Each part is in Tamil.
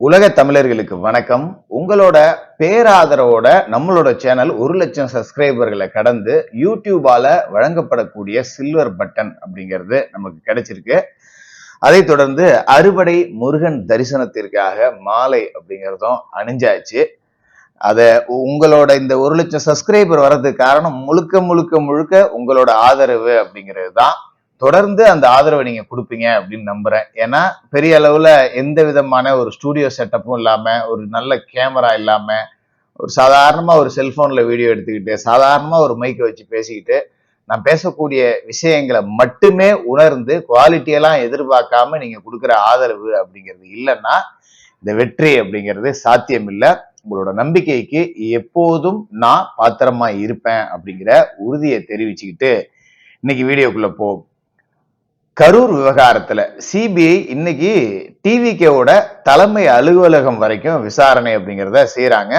உலக தமிழர்களுக்கு வணக்கம். உங்களோட பேராதரவோட நம்மளோட சேனல் ஒரு லட்சம் சப்ஸ்கிரைபர்களை கடந்து யூடியூபால வழங்கப்படக்கூடிய சில்வர் பட்டன் அப்படிங்கிறது நமக்கு கிடைச்சிருக்கு. அதைத் தொடர்ந்து அறுவடை முருகன் தரிசனத்திற்காக மாலை அப்படிங்கிறதும் அணிஞ்சாச்சு. அதை உங்களோட இந்த ஒரு லட்சம் சப்ஸ்கிரைபர் வர்றதுக்கு காரணம் முழுக்க முழுக்க முழுக்க உங்களோட ஆதரவு அப்படிங்கிறது தான். தொடர்ந்து அந்த ஆதரவை நீங்க கொடுப்பீங்க அப்படின்னு நம்புறேன். ஏன்னா பெரிய அளவுல எந்த விதமான ஒரு ஸ்டூடியோ செட்டப்பும் இல்லாம ஒரு நல்ல கேமரா இல்லாம ஒரு சாதாரணமா ஒரு செல்போன்ல வீடியோ எடுத்துக்கிட்டு சாதாரணமா ஒரு மைக்கை வச்சு பேசிக்கிட்டு நான் பேசக்கூடிய விஷயங்களை மட்டுமே உணர்ந்து குவாலிட்டியெல்லாம் எதிர்பார்க்காம நீங்க கொடுக்குற ஆதரவு அப்படிங்கிறது இல்லைன்னா இந்த வெற்றி அப்படிங்கிறது சாத்தியம் இல்லை உங்களோட நம்பிக்கைக்கு எப்போதும் நான் பாத்திரமா இருப்பேன் அப்படிங்கிற உறுதியை தெரிவிச்சுக்கிட்டு இன்னைக்கு வீடியோக்குள்ள போ கரூர் விவகாரத்துல சிபிஐ இன்னைக்கு டிவிகேவோட தலைமை அலுவலகம் வரைக்கும் விசாரணை அப்படிங்கிறத செய்யறாங்க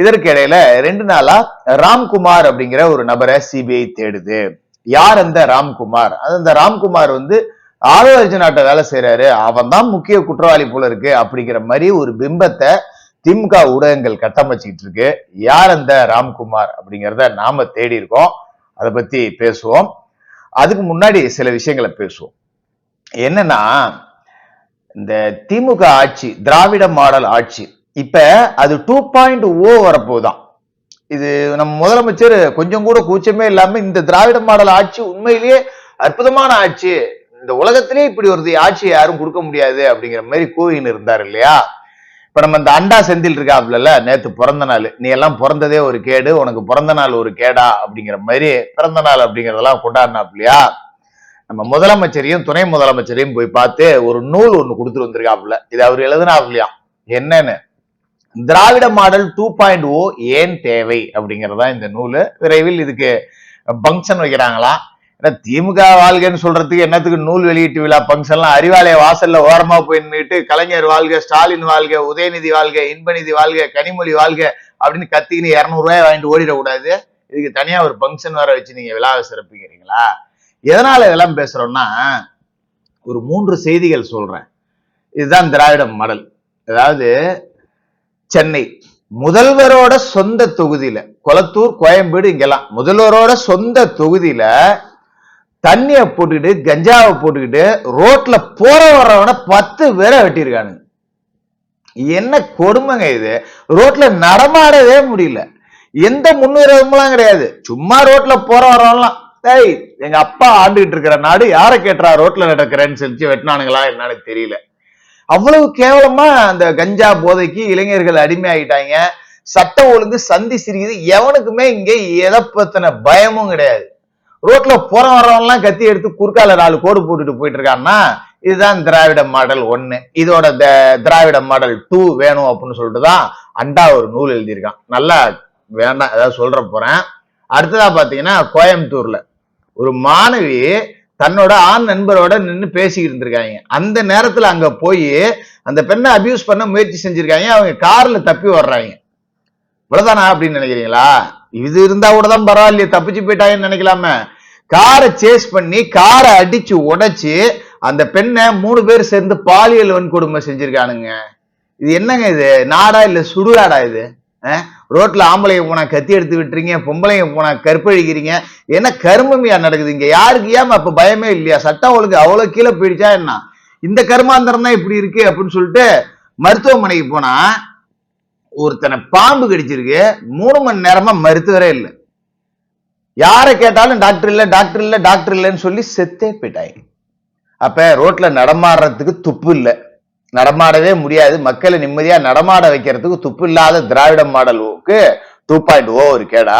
இதற்கிடையில ரெண்டு நாளா ராம்குமார் அப்படிங்கிற ஒரு நபரை சிபிஐ தேடுது. யார் அந்த ராம்குமார்? அது அந்த ராம்குமார் வந்து ஆரோக்கிய நாட்டை வேலை செய்யறாரு அவன் தான் முக்கிய குற்றவாளி போல இருக்கு அப்படிங்கிற மாதிரி ஒரு பிம்பத்தை திமுக ஊடகங்கள் கட்டமைச்சுக்கிட்டு இருக்கு. யார் அந்த ராம்குமார் அப்படிங்கிறத நாம தேடி இருக்கோம் அதை பத்தி பேசுவோம். அதுக்கு முன்னாடி சில விஷயங்களை பேசுவோம். என்னன்னா இந்த திமுக ஆட்சி திராவிட மாடல் ஆட்சி இப்ப அது டூ பாயிண்ட் ஓ oh வரப்போதான் இது நம்ம முதலமைச்சர் கொஞ்சம் கூட கூச்சமே இல்லாம இந்த திராவிட மாடல் ஆட்சி உண்மையிலேயே அற்புதமான ஆட்சி. இந்த உலகத்திலே இப்படி ஒரு ஆட்சி யாரும் கொடுக்க முடியாது அப்படிங்கிற மாதிரி கூவின்னு இருந்தார் இல்லையா? இப்போ நம்ம இந்த அண்டா செந்தில் இருக்காப்ல நேத்து பிறந்த நாள். நீ எல்லாம் பிறந்ததே ஒரு கேடு உனக்கு பிறந்த நாள் ஒரு கேடா அப்படிங்கிற மாதிரி பிறந்த நாள் அப்படிங்கறதெல்லாம் கொண்டாடினாப்லையா? நம்ம முதலமைச்சரையும் துணை முதலமைச்சரையும் போய் பார்த்து ஒரு நூல் ஒண்ணு கொடுத்துட்டு வந்திருக்காப்ல. இது அவர் எழுதுனாப்லையா? என்னன்னு? Dravida model two point O ஏன் தேவை அப்படிங்கறதா இந்த நூல். விரைவில் இதுக்கு பங்கன் வைக்கிறாங்களாம் ஏன்னா திமுக வாழ்கன்னு சொல்றதுக்கு என்னத்துக்கு நூல் வெளியீட்டு விழா பங்கன்லாம் அறிவாலய வாசல்ல ஓரமா போய் நின்றுட்டு கலைஞர் வாழ்க ஸ்டாலின் வாழ்க உதயநிதி வாழ்க இன்பநிதி வாழ்க கனிமொழி வாழ்க அப்படின்னு கத்திக்கின்னு இரநூறுவாய் ரூபாய் வாங்கிட்டு ஓடிடக்கூடாது. இதுக்கு தனியா ஒரு பங்கன் வர வச்சு நீங்க விழாவை சிறப்பிக்கிறீங்களா? எதனால இதெல்லாம் பேசுறோம்னா ஒரு மூன்று செய்திகள் சொல்றேன். இதுதான் திராவிட மடல். அதாவது சென்னை. முதல்வரோட சொந்த தொகுதியில கொளத்தூர் கோயம்பேடு இங்கெல்லாம். முதல்வரோட சொந்த தொகுதியில தண்ணிய போட்டுக்கிட்டு கஞ்சாவை போட்டுக்கிட்டு ரோட்ல போற வர்றவன பத்து பேரை வெட்டியிருக்கானுங்க. என்ன கொடுமைங்க இது? ரோட்ல நடமாடவே முடியல. எந்த முன்னுரிமெல்லாம் கிடையாது. சும்மா ரோட்ல போற வரவெல்லாம் டேய் எங்க அப்பா ஆண்டுகிட்டு இருக்கிற நாடு யாரை கேட்டா ரோட்ல நடக்கிறேன்னு சொல்லி வெட்டினானுங்களா என்னன்னு தெரியல. அவ்வளவு கேவலமா அந்த கஞ்சா போதைக்கு இளைஞர்கள் அடிமையாகிட்டாங்க சட்ட ஒழுங்கு சந்தி சிரிக்குது. எவனுக்குமே இங்க எதை பத்தின பயமும் கிடையாது. ரோட்ல புறம் வரவன்லாம் கத்தி எடுத்து குறுக்கால நாலு கோடு போட்டுட்டு போயிட்டு இருக்கான்னா இதுதான் திராவிட மாடல் ஒன்னு இதோட திராவிட மாடல் டூ வேணும் அப்படின்னு சொல்லிட்டு தான் அண்டா ஒரு நூல் எழுதியிருக்கான். நல்லா வேண்டாம் ஏதாவது சொல்ற போறேன். அடுத்ததா பாத்தீங்கன்னா கோயம்புத்தூர்ல. ஒரு மாணவி தன்னோட ஆண் நண்பரோட நின்று பேசிக்கிட்டு இருந்திருக்காங்க. அந்த நேரத்துல அங்க போய் அந்த பெண்ணை அபியூஸ் பண்ண முயற்சி செஞ்சிருக்காங்க. அவங்க கார்ல தப்பி வர்றாங்க இவ்வளவுதானா அப்படின்னு நினைக்கிறீங்களா? இது இருந்தா கூட தான் பரவாயில்லையே தப்பிச்சு போயிட்டாங்கன்னு நினைக்கலாமே. காரை சேஸ் பண்ணி காரை அடிச்சு உடைச்சு அந்த பெண்ணை மூணு பேர் சேர்ந்து பாலியல் வன்கொடுமை செஞ்சிருக்கானுங்க. இது என்னங்க இது? நாடா இல்ல சுடுகாடா இது? ரோட்ல ஆம்பளைங்க போனா கத்தி எடுத்து விட்டுறீங்க பொம்பளைங்க போனா கற்பழிக்கிறீங்க என்ன கருமமையா நடக்குது இங்க? யாருக்கு ஏமா அப்ப பயமே இல்லையா? சட்டம் ஒழுங்கு அவ்வளவு கீழே போயிடுச்சா என்ன? இந்த கருமாந்தரம் தான் இப்படி இருக்கு அப்படின்னு சொல்லிட்டு மருத்துவமனைக்கு போனா ஒருத்தனை பாம்பு கடிச்சிருக்கு மூணு மணி நேரமா மருத்துவரே இல்லை. யாரை கேட்டாலும் டாக்டர் இல்ல டாக்டர் இல்ல டாக்டர் இல்லைன்னு சொல்லி செத்தே போயிட்டாங்க அப்ப ரோட்ல நடமாடுறதுக்கு துப்பு இல்லை. நடமாடவே முடியாது. மக்களை நிம்மதியா நடமாட வைக்கிறதுக்கு துப்பு இல்லாத திராவிட மாடலுக்கு டூ பாயிண்ட் ஓ ஒரு கேடா.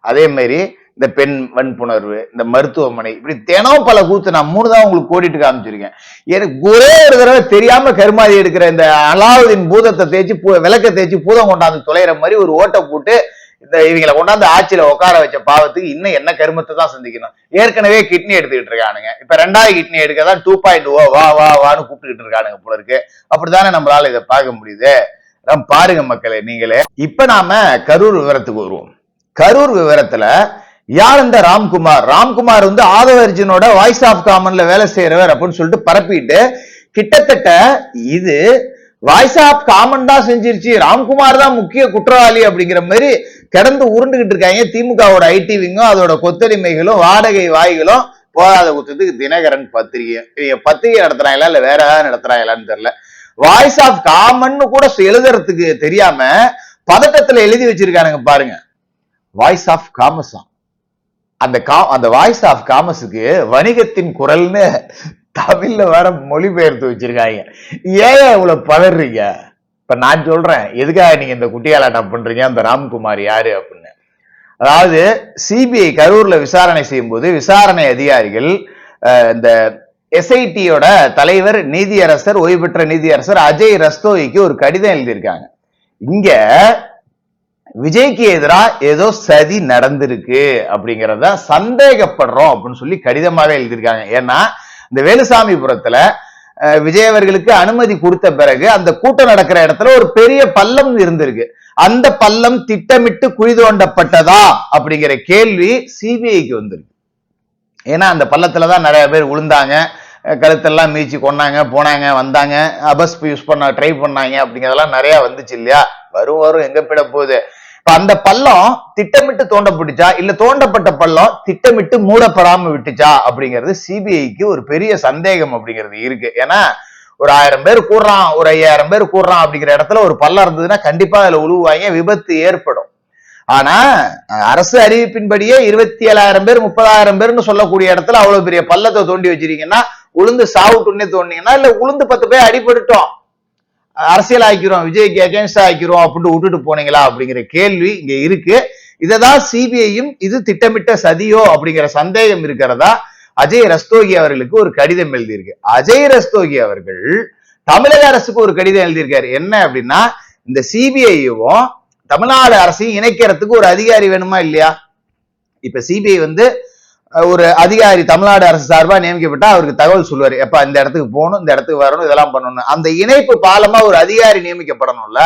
அதே மாதிரி இந்த பெண் வன்புணர்வு இந்த மருத்துவமனை இப்படி தினம் பல கூத்து நான் மூணு தான் உங்களுக்கு கோடிட்டு காமிச்சிருக்கேன். எனக்கு ஒரே ஒரு தடவை தெரியாம கருமாதி எடுக்கிற இந்த அலாவுதீன் பூதத்தை தேய்ச்சி பூ விளக்க தேய்ச்சி பூதம் கொண்டாந்து தொலைகிற மாதிரி ஒரு ஓட்டை போட்டு இந்த இவங்களை கொண்டாந்து ஆட்சியில உட்கார வச்ச பாவத்துக்கு இன்னும் என்ன கருமத்தை தான் சந்திக்கணும். ஏற்கனவே கிட்னி எடுத்துக்கிட்டு இருக்கானுங்க. இப்ப ரெண்டாவது கிட்னி எடுக்க தான் டூ பாயிண்ட் ஓ வா வா வான்னு கூப்பிட்டுக்கிட்டு இருக்கானுங்க போல இருக்கு. அப்படித்தானே நம்மளால இதை பார்க்க முடியுது? பாருங்க மக்களே நீங்களே. இப்ப நாம கரூர் விவரத்துக்கு வருவோம். கரூர் விவரத்துல யார் அந்த ராம்குமார்? ராம்குமார் வந்து ஆதவர்ஜனோட வாய்ஸ் ஆஃப் காமன்ல வேலை செய்யறவர் அப்படின்னு சொல்லிட்டு பரப்பிட்டு கிட்டத்தட்ட இது வாய்ஸ் ஆஃப் காமன் தான் செஞ்சிருச்சு. ராம்குமார் தான் முக்கிய குற்றவாளி அப்படிங்கிற மாதிரி கிடந்து உருண்டுகிட்டு இருக்காங்க. திமுகவோட ஐடிவிங்கும் அதோட கொத்தடிமைகளும் வாடகை வாய்களும் போகாத குத்தத்துக்கு தினகரன் பத்திரிகை இவங்க பத்திரிகை நடத்துறாங்களா இல்ல வேற ஏதாவது நடத்துறாங்களான்னு தெரியல. வாய்ஸ் ஆஃப் காமன் கூட எழுதுறதுக்கு தெரியாம பதட்டத்துல எழுதி வச்சிருக்கானுங்க பாருங்க. வாய்ஸ் ஆஃப் காமஸா அந்த கா அந்த வாய்ஸ் ஆஃப் காமஸுக்கு வணிகத்தின் குரல்னு தமிழ்ல வேற மொழிபெயர்த்து வச்சிருக்காங்க. ஏன் இவ்வளவு பதறீங்க? இப்ப நான் சொல்றேன் எதுக்காக நீங்க இந்த குட்டியாலாட்டம் பண்றீங்க? அந்த ராம்குமார் யாரு அப்படின்னு. அதாவது சிபிஐ கரூர்ல விசாரணை செய்யும்போது விசாரணை அதிகாரிகள் இந்த எஸ்ஐடியோட தலைவர் நீதியரசர் ஓய்வு பெற்ற நீதியரசர் அஜய் ரஸ்தோயிக்கு ஒரு கடிதம் எழுதியிருக்காங்க. இங்க விஜய்க்கு எதிராக ஏதோ சதி நடந்திருக்கு அப்படிங்கிறத சந்தேகப்படுறோம் அப்படின்னு சொல்லி கடிதமாக எழுதியிருக்காங்க. ஏன்னா இந்த வேலுசாமிபுரத்துல விஜய் அவர்களுக்கு அனுமதி கொடுத்த பிறகு அந்த கூட்டம் நடக்கிற இடத்துல ஒரு பெரிய பள்ளம் இருந்திருக்கு. அந்த பள்ளம் திட்டமிட்டு குழி தோண்டப்பட்டதா அப்படிங்கிற கேள்வி சிபிஐக்கு வந்திருக்கு. ஏன்னா அந்த பள்ளத்துல தான் நிறைய பேர் விழுந்தாங்க கழுத்தெல்லாம் மீச்சு கொன்னாங்க போனாங்க வந்தாங்க. அபஸ் யூஸ் பண்ண ட்ரை பண்ணாங்க அப்படிங்கிறதெல்லாம் நிறைய வந்துச்சு இல்லையா? வரும் வரும் எங்க பிட போகுது? அந்த பள்ளம் திட்டமிட்டு தோண்டப்பட்டுச்சா? இல்ல தோண்டப்பட்ட பள்ளம் திட்டமிட்டு மூடப்படாம விட்டுச்சா? அப்படிங்கிறது சிபிஐக்கு ஒரு பெரிய சந்தேகம் அப்படிங்கிறது இருக்கு. ஏன்னா ஒரு ஆயிரம் பேர் கூடுறான் ஒரு ஐயாயிரம் பேர் கூடுறான் அப்படிங்கிற இடத்துல ஒரு பள்ளம் இருந்ததுன்னா கண்டிப்பா அதுல உழுவாங்க விபத்து ஏற்படும். ஆனா அரசு அறிவிப்பின்படியே இருபத்தி ஏழாயிரம் பேர் முப்பதாயிரம் பேர்னு சொல்லக்கூடிய இடத்துல அவ்வளவு பெரிய பள்ளத்தை தோண்டி வச்சிருக்கீங்கன்னா உளுந்து சாவுட்டுன்னே தோண்டிங்கன்னா இல்ல உளுந்து பத்து பேர் அடிபட்டுட்டோம். அரசியல் ஆக்கிறோம் விஜய்க்கு அகேன்ஸ்டா ஆக்கிறோம் அப்படின்னு விட்டுட்டு போனீங்களா அப்படிங்கிற கேள்வி இங்க இருக்கு. இததான் சிபிஐயும் இது திட்டமிட்ட சதியோ அப்படிங்கிற சந்தேகம் இருக்கிறதா? அஜய் ரஸ்தோகி அவர்களுக்கு ஒரு கடிதம் எழுதியிருக்கு. அஜய் ரஸ்தோகி அவர்கள் தமிழக அரசுக்கு ஒரு கடிதம் எழுதியிருக்காரு. என்ன அப்படின்னா இந்த சிபிஐயும் தமிழ்நாடு அரசையும் இணைக்கிறதுக்கு ஒரு அதிகாரி வேணுமா இல்லையா? இப்ப சிபிஐ வந்து ஒரு அதிகாரி தமிழ்நாடு அரசு சார்பா நியமிக்கப்பட்டா அவருக்கு தகவல் சொல்லுவார். எப்ப இந்த இடத்துக்கு போகணும் இந்த இடத்துக்கு வரணும் இதெல்லாம் பண்ணணும் அந்த இணைப்பு பாலமா ஒரு அதிகாரி நியமிக்கப்படணும்ல?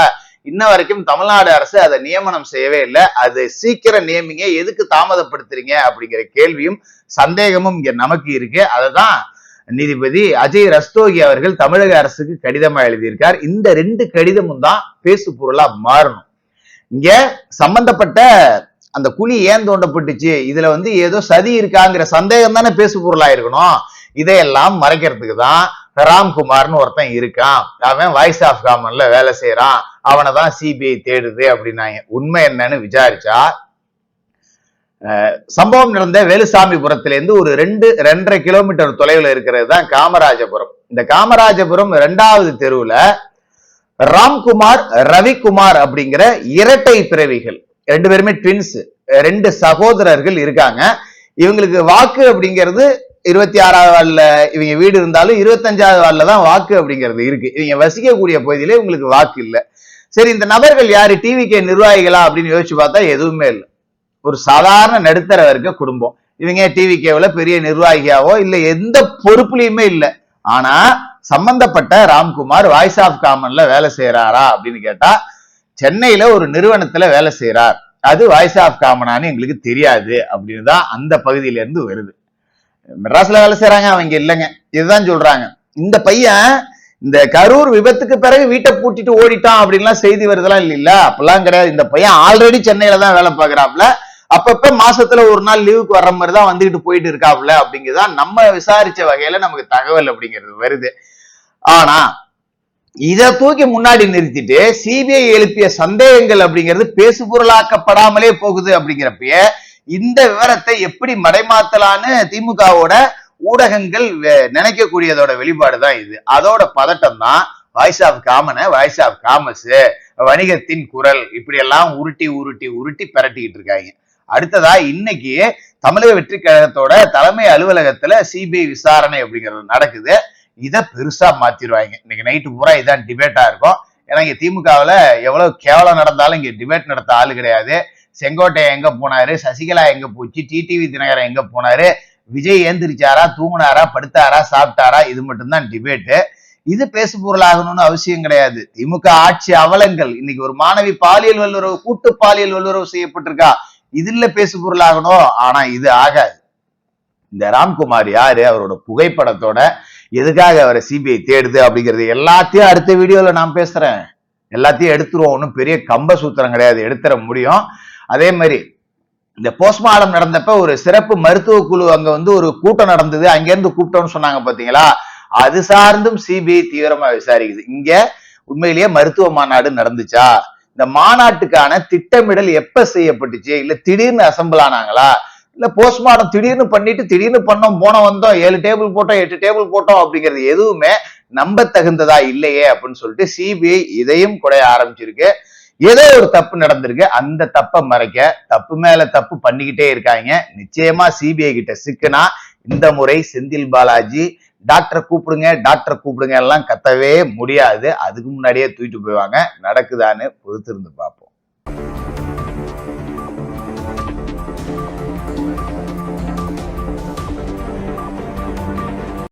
இன்ன வரைக்கும் தமிழ்நாடு அரசு அதை நியமனம் செய்யவே இல்லை. அது சீக்கிரம் நியமிங்க. எதுக்கு தாமதப்படுத்துறீங்க அப்படிங்கிற கேள்வியும் சந்தேகமும் இங்க நமக்கு இருக்கு. அததான் நீதிபதி அஜய் ரஸ்தோகி அவர்கள் தமிழக அரசுக்கு கடிதமா எழுதியிருக்கார். இந்த ரெண்டு கடிதமும் தான் பேசு பொருளா மாறணும். இங்க சம்பந்தப்பட்ட அந்த குழி ஏன் தோண்டப்பட்டுச்சு? இதுல வந்து ஏதோ சதி இருக்காங்கிற சந்தேகம் தானே பேசு பொருளா இருக்கணும். இதையெல்லாம் மறைக்கிறதுக்கு தான் ராம்குமார்னு ஒருத்தன் இருக்கான். அவன் வாய்ஸ் ஆஃப் காமன்ல வேலை செய்யறான் அவனை தான் சிபிஐ தேடுது அப்படின்னாங்க. உண்மை என்னன்னு விசாரிச்சா அஹ், சம்பவம் நடந்த வேலுசாமிபுரத்துல இருந்து ஒரு ரெண்டு ரெண்டரை கிலோமீட்டர் தொலைவில் இருக்கிறது தான் காமராஜபுரம். இந்த காமராஜபுரம் இரண்டாவது தெருவுல ராம்குமார் ரவிக்குமார் அப்படிங்கிற இரட்டை பிறவிகள் ரெண்டு பேருமே ட்வின்ஸ் ரெண்டு சகோதரர்கள் இருக்காங்க. இவங்களுக்கு வாக்கு அப்படிங்கிறது இருபத்தி ஆறாவது வார்டுல இவங்க வீடு இருந்தாலும் இருபத்தஞ்சாவது வார்டுல தான் வாக்கு அப்படிங்கிறது இருக்கு. இவங்க வசிக்கக்கூடிய பகுதியில இவங்களுக்கு வாக்கு இல்லை. சரி இந்த நபர்கள் யாரு? டிவிகே நிர்வாகிகளா அப்படின்னு யோசிச்சு பார்த்தா எதுவுமே இல்லை. ஒரு சாதாரண நடுத்தர வர்க்க குடும்பம். இவங்க டிவிகேவில் பெரிய நிர்வாகியாவோ இல்லை எந்த பொறுப்புலையுமே இல்லை. ஆனா சம்பந்தப்பட்ட ராம்குமார் வாய்ஸ் ஆஃப் காமன்ல வேலை செய்யறாரா அப்படின்னு கேட்டா சென்னையில ஒரு நிறுவனத்துல வேலை செய்யறார் அது வாய்ஸ் ஆஃப் காமனான்னு எங்களுக்கு தெரியாது அப்படின்னு தான் அந்த பகுதியில இருந்து வருது. மெட்ராஸ்ல வேலை செய்யறாங்க அவங்க இல்லைங்க. இதுதான் சொல்றாங்க. இந்த பையன் இந்த கரூர் விபத்துக்கு பிறகு வீட்டை பூட்டிட்டு ஓடிட்டான் அப்படின்லாம் செய்தி வருதெல்லாம் இல்ல அப்பெல்லாம் கிடையாது. இந்த பையன் ஆல்ரெடி சென்னையில தான் வேலை பார்க்கறாப்ல அப்பப்ப மாசத்துல ஒரு நாள் லீவுக்கு வர்ற மாதிரி தான் வந்துகிட்டு போயிட்டு இருக்காப்ல அப்படிங்கிறதான் நம்ம விசாரிச்ச வகையில நமக்கு தகவல் அப்படிங்கிறது வருது. ஆனா இத தூக்கி முன்னாடி நிறுத்திட்டு சிபிஐ எழுப்பிய சந்தேகங்கள் அப்படிங்கிறது பேசு பொருளாக்கப்படாமலே போகுது அப்படிங்கிறப்ப இந்த விவரத்தை எப்படி மடைமாத்தலான்னு திமுகவோட ஊடகங்கள் நினைக்கக்கூடியதோட வெளிப்பாடு தான் இது. அதோட பதட்டம் தான் வாய்ஸ் ஆஃப் காமனை வாய்ஸ் ஆஃப் காமர்ஸ் வணிகத்தின் குரல் இப்படி எல்லாம் உருட்டி உருட்டி உருட்டி பிரட்டிக்கிட்டு இருக்காங்க. அடுத்ததா இன்னைக்கு தமிழக வெற்றி கழகத்தோட தலைமை அலுவலகத்துல சிபிஐ விசாரணை அப்படிங்கிறது நடக்குது. இதை பெருசா மாத்திடுவாங்க. இன்னைக்கு நைட்டு பூரா இதான் டிபேட்டா இருக்கும். ஏன்னா இங்க திமுகவுல எவ்வளவு கேவலம் நடந்தாலும் இங்க டிபேட் நடத்த ஆள் கிடையாது. செங்கோட்டையன் எங்க போனாரு? சசிகலா எங்க போச்சு? டிடிவி தினகரன் எங்க போனாரு? விஜய் ஏந்திரிச்சாரா? தூங்குனாரா? படுத்தாரா? சாப்பிட்டாரா? இது மட்டும்தான் டிபேட்டு இது பேசு பொருளாகணும்னு அவசியம் கிடையாது. திமுக ஆட்சி அவலங்கள். இன்னைக்கு ஒரு மாணவி பாலியல் வல்லுறவு கூட்டு பாலியல் வல்லுறவு செய்யப்பட்டிருக்கா? இதுல பேசு பொருளாகணும். ஆனா இது ஆகாது. இந்த ராம்குமார் யாரு? அவரோட புகைப்படத்தோட எதுக்காக அவரை சிபிஐ தேடுது அப்படிங்கிறது எல்லாத்தையும் அடுத்த வீடியோவில் நான் பேசுகிறேன் எல்லாத்தையும் எடுத்துருவோம். ஒன்றும் பெரிய கம்ப சூத்திரம் கிடையாது. எடுத்துட முடியும். அதே மாதிரி இந்த போஸ்ட்மார்டம் நடந்தப்ப ஒரு சிறப்பு மருத்துவ குழு அங்க வந்து ஒரு கூட்டம் நடந்தது. அங்கேருந்து கூப்பிட்டோம்னு சொன்னாங்க பாத்தீங்களா? அது சார்ந்தும் சிபிஐ தீவிரமா விசாரிக்குது. இங்க உண்மையிலேயே மருத்துவ மாநாடு நடந்துச்சா? இந்த மாநாட்டுக்கான திட்டமிடல் எப்ப செய்யப்பட்டுச்சு? இல்ல திடீர்னு அசம்பிள் ஆனாங்களா? இல்ல போஸ்ட்மார்டம் திடீர்னு பண்ணிட்டு திடீர்னு பண்ணோம் போன வந்தோம் ஏழு டேபிள் போட்டோம் எட்டு டேபிள் போட்டோம் அப்படிங்கிறது எதுவுமே நம்ப தகுந்ததா இல்லையே அப்படின்னு சொல்லிட்டு சிபிஐ இதையும் குறைய ஆரம்பிச்சிருக்கு. ஏதோ ஒரு தப்பு நடந்திருக்கு. அந்த தப்பை மறைக்க தப்பு மேல தப்பு பண்ணிக்கிட்டே இருக்காங்க. நிச்சயமா சிபிஐ கிட்ட சிக்குனா இந்த முறை செந்தில் பாலாஜி டாக்டரை கூப்பிடுங்க டாக்டரை கூப்பிடுங்க எல்லாம் கத்தவே முடியாது. அதுக்கு முன்னாடியே தூக்கிட்டு போயிவாங்க நடக்குதான்னு பொறுத்திருந்து பார்ப்போம்.